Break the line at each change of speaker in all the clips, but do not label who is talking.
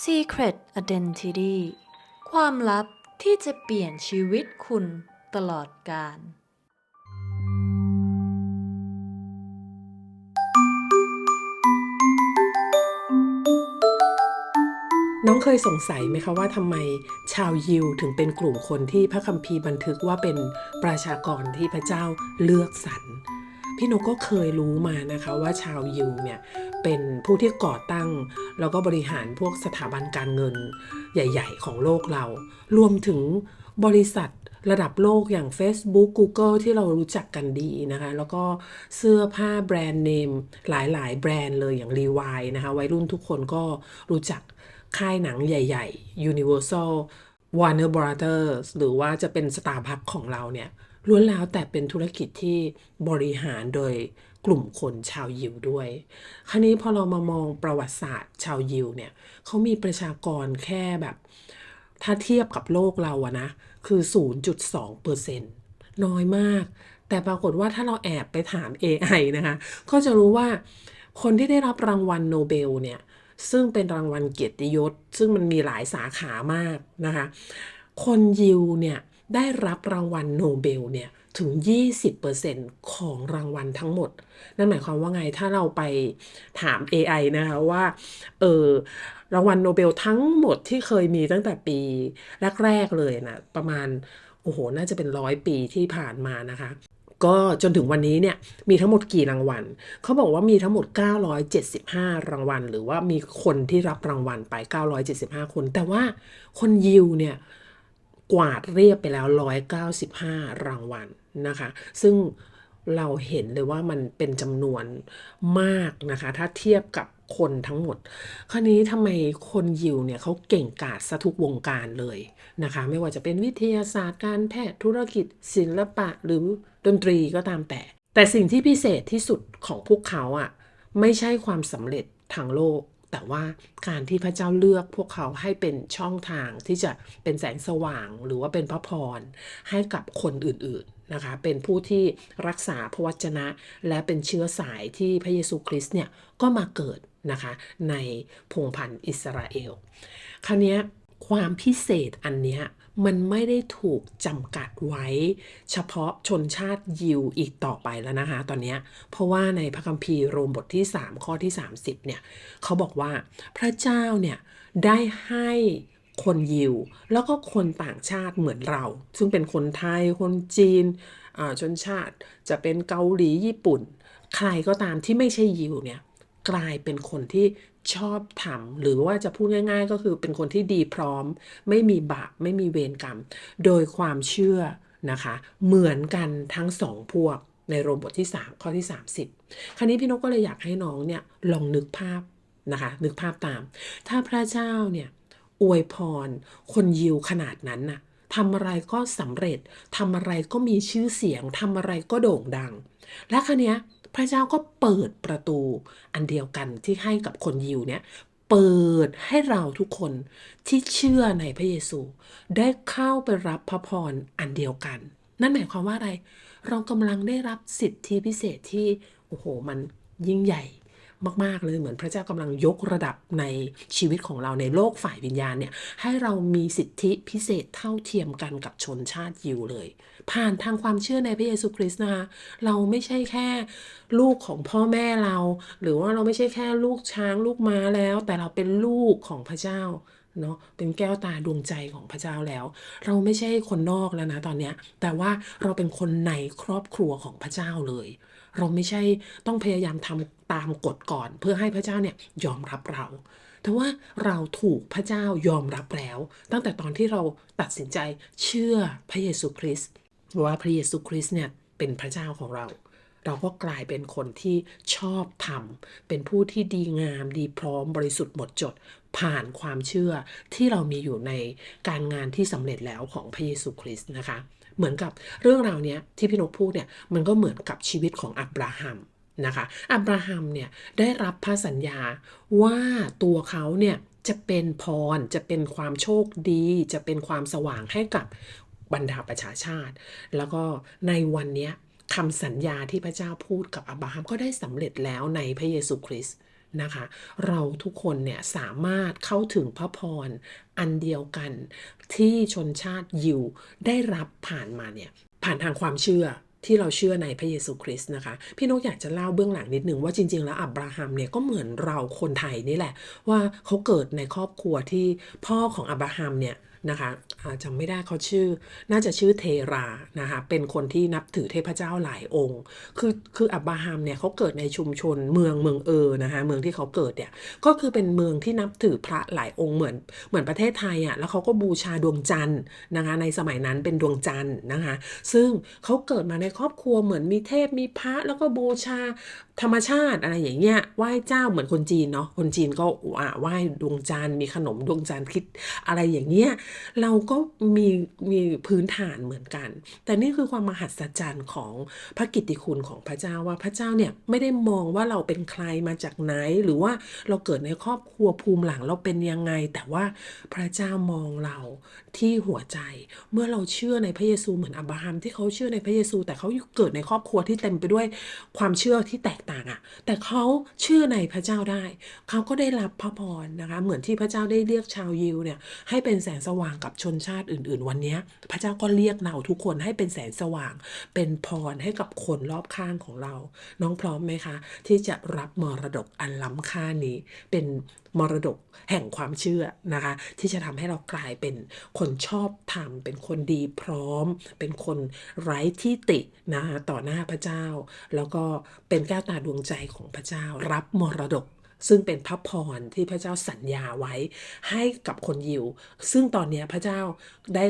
Secret Identity ความลับที่จะเปลี่ยนชีวิตคุณตลอดกาล
น้องเคยสงสัยไหมคะว่าทำไมชาวยิวถึงเป็นกลุ่มคนที่พระคัมภีร์บันทึกว่าเป็นประชากรที่พระเจ้าเลือกสรร พี่นกก็เคยรู้มานะคะว่าชาวยิวเนี่ยเป็นผู้ที่ก่อตั้ง แล้วก็บริหารพวกสถาบันการเงินใหญ่ ๆ ของโลกเรา รวมถึงบริษัทระดับโลกอย่าง Facebook Google ที่เรารู้จักกันดีนะคะ แล้วก็เสื้อผ้าแบรนด์เนมหลายๆ แบรนด์เลยอย่าง Levi นะคะ วัยรุ่นทุกคนก็รู้จักค่ายหนังใหญ่ ๆ Universal Warner Brothers หรือว่าจะเป็น Starbucks ของเราเนี่ย ล้วนแล้วแต่เป็นธุรกิจที่บริหารโดยกลุ่มคนชาวยิวด้วย คราวนี้พอเรามามองประวัติศาสตร์ชาวยิวเนี่ยเขามีประชากรแค่แบบ ถ้าเทียบกับโลกเราอะนะ คือ 0.2%น้อยมาก แต่ปรากฏว่าถ้าเราแอบไปถาม AI นะคะ ก็จะรู้ว่าคนที่ได้รับรางวัลโนเบลเนี่ย ซึ่งเป็นรางวัลเกียรติยศ ซึ่งมันมีหลายสาขามากนะคะ คนยิวเนี่ย ได้รับรางวัลโนเบลเนี่ยถึง 20%ของรางวัลทั้งหมด นั่นหมายความว่าไงถ้าเราไปถาม AI นะคะว่าเออรางวัลโนเบลทั้งหมดที่เคยมีตั้งแต่ปีแรกๆเลยนะประมาณโอ้โห น่าจะเป็นร้อยปีที่ผ่านมานะคะ ก็จนถึงวันนี้เนี่ยมีทั้งหมดกี่รางวัล เขาบอกว่ามีทั้งหมด 975 รางวัล หรือว่ามีคนที่รับรางวัลไป 975 คน แต่ว่าคนยิวเนี่ย กวาดเรียบไปแล้ว 195 รางวัลนะคะ ซึ่งเราเห็นเลยว่ามันเป็นจำนวนมากนะคะ ถ้าเทียบกับคนทั้งหมด คราวนี้ทำไมคนยิวเนี่ยเขาเก่งกาจซะทุกวงการเลยนะคะ ไม่ว่าจะเป็นวิทยาศาสตร์การแพทย์ธุรกิจ ศิลปะหรือดนตรีก็ตามแต่ แต่สิ่งที่พิเศษที่สุดของพวกเขาอะ่ะไม่ใช่ความสำเร็จทางโลก แต่ว่าการที่พระเจ้าเลือกพวกเขาให้เป็นช่องทางที่จะเป็นแสงสว่างหรือว่าเป็นพระพรให้กับคนอื่นๆนะคะ เป็นผู้ที่รักษาพระวจนะ และเป็นเชื้อสายที่พระเยซูคริสต์เนี่ยก็มาเกิดนะคะในพงพันธ์อิสราเอล คราวนี้ความพิเศษอันเนี้ย มันไม่ได้ถูกจำกัดไว้ เฉพาะชนชาติยิวอีกต่อไปแล้วนะคะ ตอนนี้เพราะว่าในพระคัมภีร์โรมบทที่ 3 ข้อที่ 30เนี่ยเขาบอกว่าพระเจ้าเนี่ยได้ให้คนยิว แล้วก็คนต่างชาติเหมือนเรา ซึ่งเป็นคนไทยคนจีนอ่าชนชาติจะเป็นเกาหลีญี่ปุ่น ใครก็ตามที่ไม่ใช่ยิวเนี่ย กลายเป็นคนที่ชอบทำหรือว่าจะพูดง่าย ๆ ก็คือเป็นคนที่ดีพร้อม ไม่มีบาปไม่มีเวรกรรม โดยความเชื่อนะคะ เหมือนกันทั้งสองพวกในโรบทที่ 3 ข้อที่ 30 คราวนี้พี่นกก็เลยอยากให้น้องเนี่ยลองนึกภาพนะคะ นึกภาพตาม ถ้าพระเจ้าเนี่ยอวยพร คนยิวขนาดนั้นน่ะทำอะไรก็สำเร็จทำอะไรก็มีชื่อเสียงทำอะไรก็โด่งดัง และคราวเนี้ย พระเจ้าก็เปิดประตูอันเดียวกันที่ให้กับคนยิวเนี่ยเปิดให้เราทุกคนที่เชื่อในพระเยซู ได้เข้าไปรับพระพรอันเดียวกัน นั่นหมายความว่าอะไร เรากำลังได้รับสิทธิพิเศษที่โอ้โหมันยิ่งใหญ่ มาก ๆ เลยเหมือนพระเจ้ากำลังยกระดับในชีวิตของเราในโลกฝ่ายวิญญาณเนี่ยให้เรามีสิทธิพิเศษเท่าเทียมกันกับชนชาติยิวเลย ผ่านทางความเชื่อในพระเยซูคริสต์นะคะเราไม่ใช่แค่ลูกของพ่อแม่เรา หรือว่าเราไม่ใช่แค่ลูกช้างลูกม้าแล้ว แต่เราเป็นลูกของพระเจ้า เนาะเป็นแก้วตาดวงใจของพระเจ้าแล้ว เราไม่ใช่คนนอกแล้วนะตอนเนี้ยแต่ว่าเราเป็นคนในครอบครัวของพระเจ้าเลย เราไม่ใช่ต้องพยายามทำตามกฎก่อน เพื่อให้พระเจ้าเนี่ยยอมรับเรา แต่ว่าเราถูกพระเจ้ายอมรับแล้ว ตั้งแต่ตอนที่เราตัดสินใจเชื่อพระเยซูคริสต์ว่าพระเยซูคริสต์เนี่ยเป็นพระเจ้าของเรา เราก็กลายเป็นคนที่ชอบธรรมเป็นผู้ที่ดีงามดีพร้อมบริสุทธิ์หมดจด ผ่านความเชื่อที่เรามีอยู่ในการงานที่สำเร็จแล้วของพระเยซูคริสต์นะคะ เหมือนกับเรื่องราวเนี้ยที่พี่นกพูดเนี่ยมันก็เหมือนกับชีวิตของอับราฮัมนะคะอับราฮัมเนี่ยได้รับพระสัญญาว่าตัวเขาเนี่ยจะเป็นพรจะเป็นความโชคดี จะเป็นความสว่างให้กับบรรดาประชาชาติ แล้วก็ในวันนี้ คำสัญญาที่พระเจ้าพูดกับอับราฮัมก็ได้สำเร็จแล้วในพระเยซูคริสต์นะคะ เราทุกคนเนี่ยสามารถเข้าถึงพระพรอันเดียวกันที่ชนชาติยิวได้รับผ่านมาเนี่ยผ่านทางความเชื่อที่เราเชื่อในพระเยซูคริสต์นะคะ พี่นกอยากจะเล่าเบื้องหลังนิดนึงว่าจริง ๆ แล้วอับราฮัมเนี่ยก็เหมือนเราคนไทยนี่แหละ ว่าเขาเกิดในครอบครัวที่พ่อของอับราฮัมเนี่ย นะคะอาจำไม่ได้เขาชื่อ น่าจะชื่อเทรานะคะเป็นคนที่นับถือเทพเจ้าหลายองค์ คือคืออับราฮัมเนี่ยเขาเกิดในชุมชนเมืองเมืองเออนะคะเมืองที่เขาเกิดเนี่ยก็คือเป็นเมืองที่นับถือพระหลายองค์เหมือนเหมือนประเทศไทยอะแล้วเขาก็บูชาดวงจันทร์นะคะในสมัยนั้นเป็นดวงจันทร์นะคะซึ่งเขาเกิดมาในครอบครัวเหมือนมีเทพมีพระแล้วก็บูชาธรรมชาติอะไรอย่างเงี้ยไหว้เจ้าเหมือนคนจีนเนาะคนจีนก็อ่าไหว้ดวงจันทร์มีขนมดวงจันทร์คิดอะไรอย่างเงี้ยเราก็มีมีพื้นฐานเหมือนกัน แต่นี่คือความมหัศจรรย์ของพระกิตติคุณของพระเจ้าว่าพระเจ้าเนี่ยไม่ได้มองว่าเราเป็นใครมาจากไหน หรือว่าเราเกิดในครอบครัวภูมิหลังเราเป็นยังไง แต่ว่าพระเจ้ามองเราที่หัวใจ เมื่อเราเชื่อในพระเยซูเหมือนอับราฮัมที่เขาเชื่อในพระเยซู แต่เขาเกิดในครอบครัวที่เต็มไปด้วยความเชื่อที่แตกต่างอะ่ะ แต่เขาเชื่อในพระเจ้าได้ เขาก็ได้รับพระพรนะคะ เหมือนที่พระเจ้าได้เรียกชาวยิวเนี่ยให้เป็นแสงสว่างวางกับชนชาติอื่น ๆ วันนี้พระเจ้าก็เรียกเราทุกคนให้เป็นแสงสว่าง เป็นพรให้กับคนรอบข้างของเรา น้องพร้อมไหมคะ ที่จะรับมรดกอันล้ำค่านี้ เป็นมรดกแห่งความเชื่อนะคะ ที่จะทำให้เรากลายเป็นคนชอบธรรม เป็นคนดีพร้อม เป็นคนไร้ที่ตินะคะต่อหน้าพระเจ้า แล้วก็เป็นแก้วตาดวงใจของพระเจ้า รับมรดก ซึ่งเป็นพระพรที่พระเจ้าสัญญาไว้ให้กับคนยิว ซึ่งตอนนี้พระเจ้าได้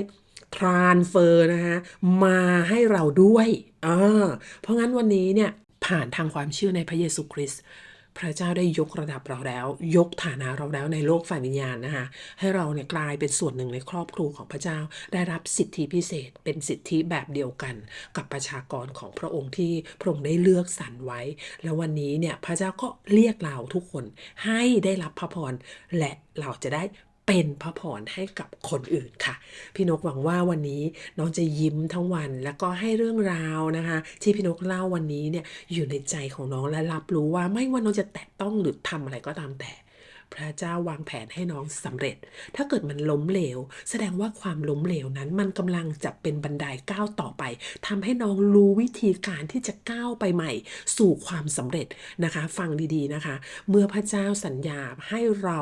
ทรานเฟอร์นะคะมาให้เราด้วยอ่าเพราะงั้นวันนี้เนี่ยผ่านทางความเชื่อในพระเยซูคริสต์ พระเจ้าได้ยกระดับเราแล้ว ยกฐานะเราแล้วในโลกฝ่ายวิญญาณนะคะให้เราเนี่ยกลายเป็นส่วนหนึ่งในครอบครัวของพระเจ้า ได้รับสิทธิพิเศษ เป็นสิทธิแบบเดียวกัน กับประชากรของพระองค์ที่พระองค์ได้เลือกสรรไว้ แล้ววันนี้เนี่ยพระเจ้าก็เรียกเราทุกคนให้ได้รับพระพรและเราจะได้ เป็นพระพรให้กับคนอื่นค่ะ พี่นกหวังว่าวันนี้น้องจะยิ้มทั้งวันแล้วก็ให้เรื่องราวนะคะ ที่พี่นกเล่าวันนี้เนี่ยอยู่ในใจของน้องและรับรู้ว่าไม่ว่าน้องจะแตะต้องหรือทำอะไรก็ตามแต่ พระเจ้าวางแผนให้น้องสำเร็จ ถ้าเกิดมันล้มเหลว แสดงว่าความล้มเหลวนั้นมันกำลังจะเป็นบันไดก้าวต่อไปทำให้น้องรู้วิธีการที่จะก้าวไปใหม่ สู่ความสำเร็จนะคะ ฟังดีๆนะคะ เมื่อพระเจ้าสัญญาให้เรา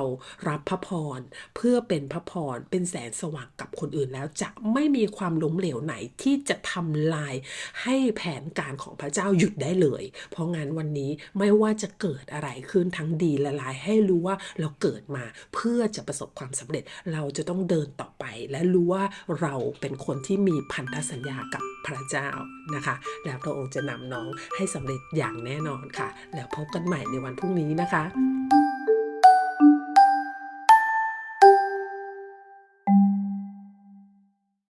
รับพระพรเพื่อเป็นพระพรเป็นแสงสว่างกับคนอื่นแล้วจะไม่มีความล้มเหลวไหนที่จะทำลายให้แผนการของพระเจ้าหยุดได้เลย เพราะงั้นวันนี้ไม่ว่าจะเกิดอะไรขึ้นทั้งดีและร้ายให้รู้ว่าเราเกิดมาเพื่อจะประสบความสำเร็จเราจะต้องเดินต่อไป และรู้ว่าเราเป็นคนที่มีพันธสัญญากับพระเจ้านะคะ แล้วพระองค์จะนำน้องให้สำเร็จอย่างแน่นอนค่ะ แล้วพบกันใหม่ในวันพรุ่งนี้นะคะ